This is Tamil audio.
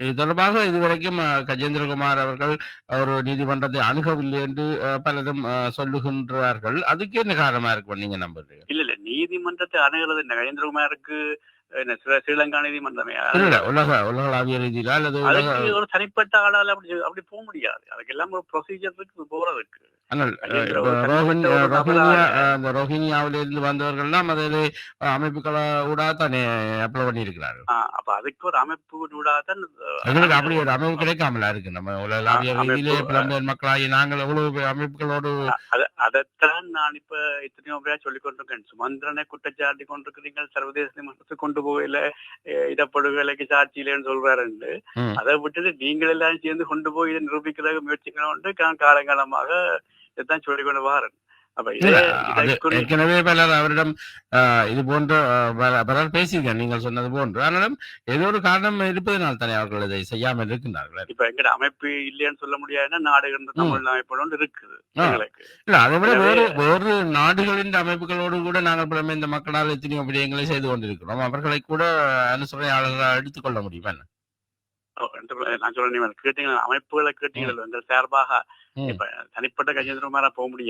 இது தொடர்பாக இதுவரைக்கும் கஜேந்திரகுமார் அவர்கள் ஒரு நீதிமன்றத்தை அணுகவில்லை என்று பலரும் சொல்லுகின்றார்கள். அதுக்கு என்ன காரணமா இருக்கும் நீங்க நம்புறீங்க? இல்ல இல்ல. நீதிமன்றத்தை அணுகிறது கஜேந்திரகுமாருக்கு ஸ்ரீலங்கா நீதிமன்றமே உலகளாவிய ரீதியில அல்லது ஒரு தனிப்பட்ட ஆளால அப்படி அப்படி போக முடியாது. அதுக்கு எல்லாம் ஒரு ப்ரொசீஜர் இருக்கு போறதுக்கு. ஆனால் கஜேந்திர இப்ப ஒரு ரோஹின் தனிப்பட்ட ஒரு ரோஹினியா நபராக- அஹ், இந்த ரோஹினியாவில இருந்து வந்தவர்கள்லாம் அதில் அமைப்புகளை கூட தானே அப்ளை பண்ணியிருக்கிறார்கள் அப்ப அதுக்கு ஒரு அமைப்பு எங்களுக்கு அப்படி ஒரு அமைப்பு கிடைக்காமல இருக்கு? நம்ம உலகளாவிய ரீதியிலே புலம்பெயர் மக்களாகி நாங்கள் எவ்வளவு அமைப்புகளோடு அத- அதைத்தான் நான் இப்ப எத்தனையோ பேரா சொல்லிக் கொண்டிருக்கேன் சுமந்திரனை குற்றச்சாட்டி கொண்டிருக்கிறீங்க சர்வதேச நீதிமன்றத்துக்கு கொண்டு போகல அஹ் இடப்படுகொலைக்கு சாட்சி இல்லைன்னு சொல்றாருன்னு ம். அதை விட்டுட்டு நீங்கள் எல்லாரும் சேர்ந்து கொண்டு போய் இதை நிரூபிக்கிற முயற்சிக்கணும்னு நான் காலங்காலமாக இதைத்தான் சொல்லிக் கொண்டு வாரேன் ஏற்கனவே பலர் அவரிடம் இது போன்ற பலர் பேசியிருக்கேன் நீங்கள் சொன்னது போன்று. ஆனாலும் ஏதோ ஒரு காரணம் இருப்பதனால் தானே அவர்கள் இதை செய்யாமல் இருக்கின்றார்கள். இப்ப எங்கட அமைப்பு இல்லைன்னு சொல்ல முடியாதுன்னா நாடுகின்ற தமிழ் அமைப்பு ஒன்று இருக்குது இல்ல அதை விட வேறு வேறு நாடுகளின் அமைப்புகளோடு கூட நாங்கள் புலமே இந்த மக்களால் எத்தனையோ விடயங்களை செய்து கொண்டிருக்கிறோம். அவர்களை கூட அனுசரணையாளர்களாக எடுத்துக்கொள்ள முடியுமா என்ன? நான் சொல்றேன் அமைப்புகளை கேட்டீங்க எங்கள் சார்பாக. இப்ப தனிப்பட்ட கஜேந்திரமாரா போக முடியாது.